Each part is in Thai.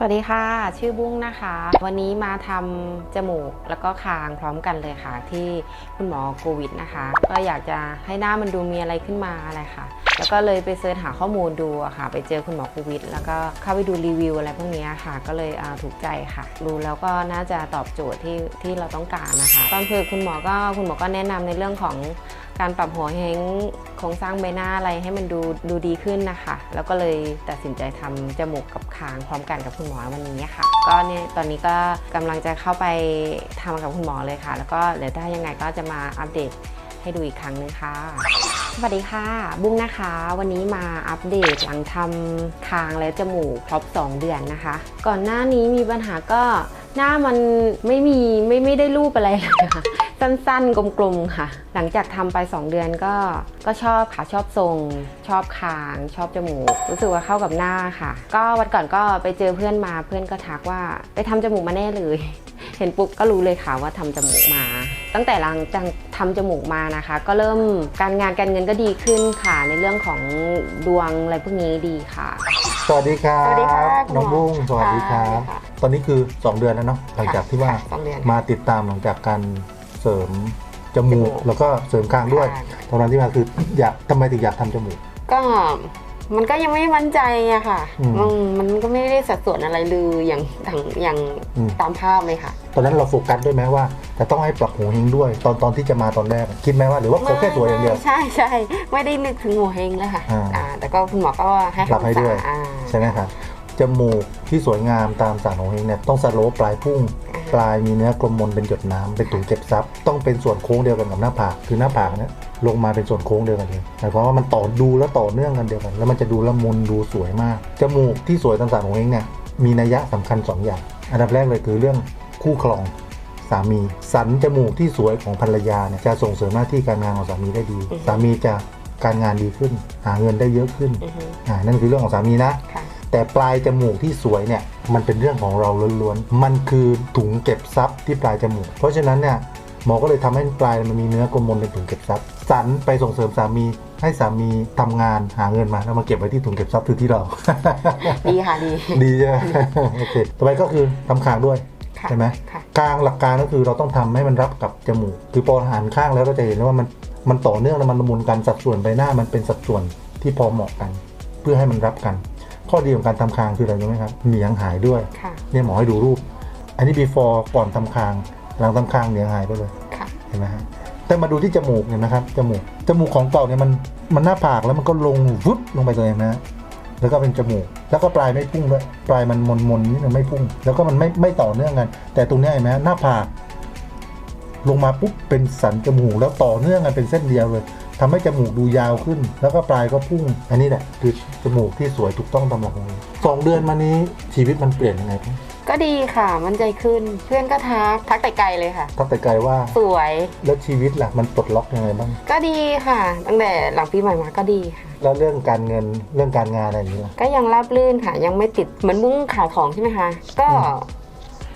สวัสดีค่ะ ชื่อบุ้งนะคะ วันนี้มาทำจมูกแล้วก็คางพร้อมกันเลยค่ะ ที่คุณหมอโควิดนะคะ ก็อยากจะให้หน้ามันดูมีอะไรขึ้นมาอะไรค่ะ แล้วก็เลยไปเสิร์ชหาข้อมูลดูค่ะ ไปเจอคุณหมอโควิด แล้วก็เข้าไปดูรีวิวอะไรพวกนี้ค่ะ ก็เลยถูกใจค่ะดูแล้วก็น่าจะตอบโจทย์ที่ที่เราต้องการนะคะ ตอนเพื่อคุณหมอก็คุณหมอก็แนะนำในเรื่องของการปรับหัวเฮงโครงสร้างใบหน้าอะไรให้มันดูดูดีขึ้นนะคะ แล้วก็เลยตัดสินใจทำจมูกกับคางพร้อมกันกับคุณหมอวันนี้ค่ะ ก็เนี่ยตอนนี้ก็กำลังจะเข้าไปทำกับคุณหมอเลยค่ะ แล้วก็เดี๋ยวถ้ายังไงก็จะมาอัปเดตให้ดูอีกครั้งนึงค่ะ สวัสดีค่ะ บุ้งนะคะ วันนี้มาอัปเดตหลังทำคางและจมูกครบ 2 เดือนนะคะ ก่อนหน้านี้มีปัญหาก็หน้ามันไม่มีไม่ไม่ได้รูปอะไรเลยค่ะ สั้นๆ กลมๆค่ะ หลังจากทำไป 2 เดือนก็ก็ชอบค่ะชอบทรง ชอบคาง ชอบจมูก รู้สึกว่าเข้ากับหน้าค่ะ ก็วันก่อนก็ไปเจอเพื่อนมาเพื่อนก็ทักว่า ไปทำจมูกมาแน่เลย เห็นปุ๊บก็รู้เลยค่ะว่าทำจมูกมา ตั้งแต่หลังจากทำจมูกมานะคะ ก็เริ่มการงานการเงินก็ดีขึ้นค่ะ ในเรื่องของดวงอะไรพวกนี้ดีค่ะ สวัสดีครับสวัสดีค่ะคุณหมอน้องบุ้งสวัสดีครับ ค่ะตอนนี้คือ 2 เดือนแล้วเนาะหลังจากที่ว่าค่ะสองเดือนมาติดตามหลังจากการเสริมจมูกจมูกแล้วก็เสริมคางด้วย ค่ะ ตอนนั้นที่มาคืออยากทำไมถึงอยากทำจมูก ก็ มันก็ยังไม่มั่นใจอะค่ะอืม อืมมันก็ไม่ได้สัดส่วนอะไรเลยอย่างอย่างอย่างอืมตามภาพเลยค่ะ ตอนนั้นเราโฟกัสด้วยไหมว่าจะต้องให้ปรับหูเฮงด้วย ตอนตอนที่จะมาตอนแรกคิดไหมว่าหรือว่าเขาแค่สวยอย่างเดียว ไม่ใช่ใช่ไม่ได้นึกถึงหัวเฮงเลยค่ะอ่าอ่าแต่ก็คุณหมอก็ให้ปรับให้ด้วยคำปรึกษาอ่าใช่ไหมครับจมูกที่สวยงามตามสั่งของเฮงเนี่ยต้องสโลปปลายพุ่งอ่า ปลายมีเนื้อกลมมนเป็นหยดน้ำเป็นถุงเก็บซับต้องเป็นส่วนโค้งเดียวกันกับหน้าผากคือหน้าผากเนี่ยลงมาเป็นส่วนโค้งเดียวกันเลยหมายความว่ามันต่อดูแล้วต่อเนื่องกันเดียวกัน แล้วมันจะดูละมุนดูสวยมากจมูกที่สวยต่างๆของเองเนี่ยมีนัยยะสำคัญสองอย่าง อันดับแรกเลยคือเรื่องคู่ครองสามีสันจมูกที่สวยของภรรยาเนี่ยจะส่งเสริมหน้าที่การงานของสามีได้ดีอือฮึสามีจะการงานดีขึ้น หาเงินได้เยอะขึ้นอือฮึอ่านั่นคือเรื่องของสามีนะค่ะ แต่ปลายจมูกที่สวยเนี่ยมันเป็นเรื่องของเราล้วนๆ มันคือถุงเก็บทรัพย์ที่ปลายจมูก เพราะฉะนั้นเนี่ยหมอก็เลยทำให้ปลายมันมีเนื้อกลมมนเป็นถุงเก็บทรัพย์สันไปส่งเสริมสามีให้สามีทำงานหาเงินมาแล้วมาเก็บไว้ที่ถุงเก็บทรัพย์คือที่เรา ดีค่ะดี ดีใช่ไหมโอเคต่อไปก็คือทำคางด้วยค่ะใช่ไหมค่ะกลางหลักการก็คือเราต้องทำให้มันรับกับจมูก คือพอหันข้างแล้วเราจะเห็นว่ามันมันต่อเนื่องแล้วมันละมุนกันสัดส่วนใบหน้ามันเป็นสัดส่วนที่พอเหมาะกัน เพื่อให้มันรับกัน ข้อดีของการทำคางคืออะไรรู้ไหมครับเหนียงหายด้วยค่ะเนี่ยหมอให้ดูรูป อันนี้ before ก่อนทำคาง หลังทำคางเหนียงหายไปเลยค่ะเห็นไหมฮะแต่มาดูที่จมูกเห็นไหมครับจมูกจมูกของเก่าเนี่ยมันมันหน้าผากแล้วมันก็ลงวุบลงไปเลยนะแล้วก็เป็นจมูก แล้วก็ปลายไม่พุ่งด้วยปลายมันมนมนๆนิดนึงไม่พุ่ง แล้วก็มันไม่ไม่ต่อเนื่องกัน แต่ตรงเนี้ยเห็นไหมหน้าผากลงมาปุ๊บเป็นสันจมูกแล้วต่อเนื่องกันเป็นเส้นเดียวเลย ทำให้จมูกดูยาวขึ้น แล้วก็ปลายก็พุ่ง อันนี้แหละคือจมูกที่สวยถูกต้องตามหลักของมันสองเดือนมานี้ชีวิตมันเปลี่ยนยังไงบ้างก็ดีค่ะมั่นใจขึ้นเพื่อนก็ทักทักแต่ไกลเลยค่ะทักแต่ไกลว่า สวย แล้วชีวิตล่ะมันปลดล็อกยังไงบ้าง ก็ดีค่ะ ตั้งแต่หลังปีใหม่มาก็ดีค่ะ แล้วเรื่องการเงินเรื่องการงานอะไรอย่างนี้ล่ะ ก็ยังราบรื่นค่ะ ยังไม่ติดเหมือนบุ้งขายของใช่ไหมคะ ก็อืม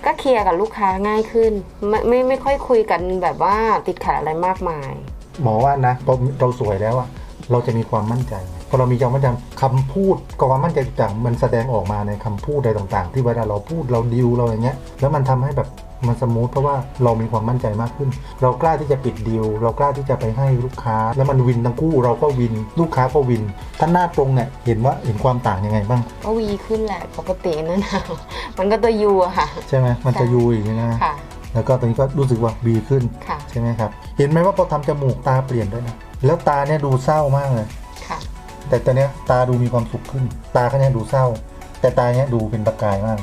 ก็เคลียร์กับลูกค้าง่ายขึ้น ไม่ไม่ไม่ค่อยคุยกันแบบว่าติดขัดอะไรมากมาย หมอว่านะพอเราสวยแล้วอะเราจะมีความมั่นใจพอเรามีความมั่นใจคำพูดความมั่นใจต่างๆมันแสดงออกมาในคำพูดใดต่าง ๆ ที่เวลาเราพูดเราดิวเราอย่างเงี้ย แล้วมันทำให้แบบมันสมูทเพราะว่าเรามีความมั่นใจมากขึ้น เรากล้าที่จะปิดดีลเรากล้าที่จะไปให้ลูกค้า แล้วมันวินทั้งคู่เราก็วิน ลูกค้าก็วินถ้าหน้าตรงเนี่ยเห็นว่าเห็นความต่างยังไงบ้างก็วีขึ้นแหละปกตินั่นนะมันก็ตัวยูอะค่ะ ใช่ไหมมันจะใช่ยูอย่างนี้นะค่ะ แล้วก็ตอนนี้ก็รู้สึกว่าบีขึ้นค่ะ ใช่ไหมครับ เห็นไหมว่าพอทำจมูกตาเปลี่ยนด้วยนะ แล้วตาเนี่ยดูเศร้ามากเลยค่ะ แต่ตอนเนี้ยตาดูมีความสุขขึ้น ตาก็เนี่ยดูเศร้า แต่ตาเนี้ยดูเป็นประกายมาก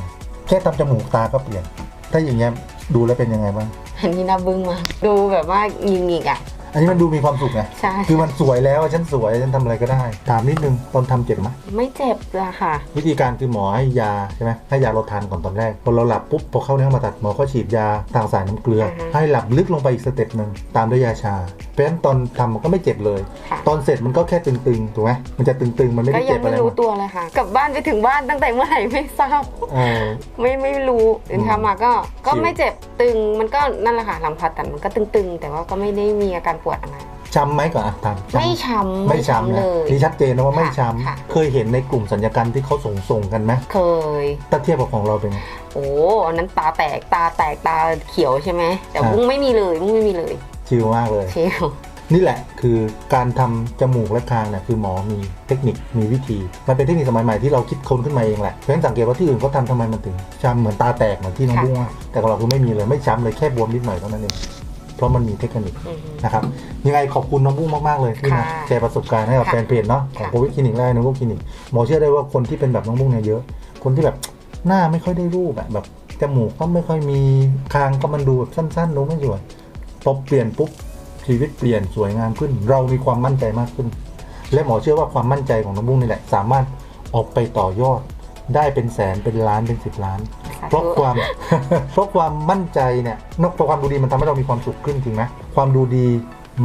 แค่ทำจมูกตาก็เปลี่ยน ถ้าอย่างเงี้ยดูแล้วเป็นยังไงบ้าง อันนี้น่าบึ้งมาก ดูแบบว่ายิงอีกอะ อันนี้มันดูมีความสุขไงใช่ คือมันสวยแล้วอะฉันสวยฉันทำอะไรก็ได้ ถามนิดนึงตอนทำเจ็บไหมไม่เจ็บละค่ะ วิธีการคือหมอให้ยาใช่ไหมให้ยาเราทานก่อนตอนแรกพอเราหลับปุ๊บพอเข้าเนื้อมาตัดหมอก็ฉีดยาทางสายน้ำเกลือ อ่าฮะให้หลับลึกลงไปอีกสเต็ปหนึ่งตามด้วยยาชาเพราะฉะนั้นตอนทำมันก็ไม่เจ็บเลย ค่ะ ตอนเสร็จมันก็แค่ตึงๆถูกไหมมันจะตึงๆมันไม่ก็ได้ยัเจ็งบไม่อะไรรู้มากตัวเลยค่ะ กลับบ้านไปถึงบ้านตั้งแต่เมื่อไหร่ไม่ทราบ เออ ไม่ไม่รู้ตื่นเช้ามาก็ก็ชิว ไม่เจ็บตึงมันก็นั่นแหละค่ะหลังผ่าตัดมันก็ตึงๆ แต่ว่าก็ไม่ได้มีอาการปวดอะไรช้ำไหมก่อนอะถามช้ำ ไม่ช้ำไม่ช้ำเลนะยนี่ชัดเจนนะว่าไม่ค่ะช้ค่ะำ เคยเห็นในกลุ่มสัญญกรรมที่เขาส่งส่งๆกันไหมเคย ถ้าเทียบกับของเราเป็นไง โอ้อันนั้นตาแตกตาแตกตาเขียวใช่ไหมแต่ครับบุ้งไม่มีเลยบุ้งไม่มีเลยชิลมากเลย เชียวนี่แหละคือการทำจมูกและคางเนี่ยคือหมอมีเทคนิคมีวิธี มันเป็นเทคนิคสมัยใหม่ที่เราคิดค้นขึ้นมาเองแหละเพราะฉะนั้นสังเกตว่าที่อื่นเขาทำทำไมมันถึงช้ำเหมือนตาแตกเหมือนที่น้องบุ้งว่าแต่ของเราคือไม่มีเลยไม่ช้ำเลยแค่บวมนิดหน่อยเท่านั้นเอง เพราะมันมีเทคนิคอืมนะครับยังไงขอบคุณน้องบุ้งมากๆเลยที่มาค่ะแชร์ประสบการณ์ให้กับค่ะแฟนเพจเนาะของค่ะโควิดคลินิกและน้องบุ้งคลินิกหมอเชื่อได้ว่าคนที่เป็นแบบน้องบุ้งเนี่ยเยอะ คนที่แบบหน้าไม่ค่อยได้รูปอะแบบจมูกก็ไม่ค่อยมีคางก็มันดูแบบสั้นๆดูไม่สวยพอเปลี่ยนปุ๊บชีวิตเปลี่ยนสวยงามขึ้น เรามีความมั่นใจมากขึ้น และหมอเชื่อว่าความมั่นใจของน้องบุ้งนี่แหละ สามารถออกไปต่อยอด ได้เป็นแสนเป็นล้านเป็นสิบล้านสา เพราะธุความเพราะความมั่นใจเนี่ยนอกจากความดูดีมันทำให้เรามีความสุขขึ้นจริงไหมความดูดี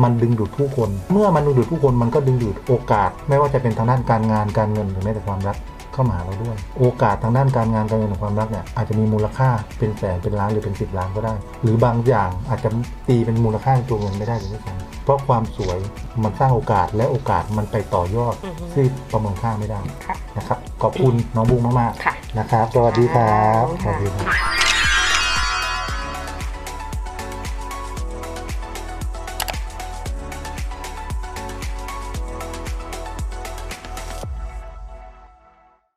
มันดึงดูดผู้คน เมื่อมันดึงดูดผู้คนมันก็ดึงดูดโอกาส ไม่ว่าจะเป็นทางด้านการงานการเงินหรือแม้แต่ความรักเข้ามาหาเราด้วย โอกาสทางด้านการงานการเงินหรือความรักเนี่ยอาจจะมีมูลค่าเป็นแสนเป็นล้านหรือเป็นสิบล้านก็ได้ หรือบางอย่างอาจจะตีเป็นมูลค่าตัวเงินไม่ได้เลยด้วยซ้ำเพราะความสวยมันสร้างโอกาสและโอกาสมันไปต่อยอดอือฮึที่ประเมินค่าไม่ได้ค่ะนะครับ ขอบคุณน้องบุ้งมากค่ะๆนะครับสวัสดีครับค่ะสวัสดีครับ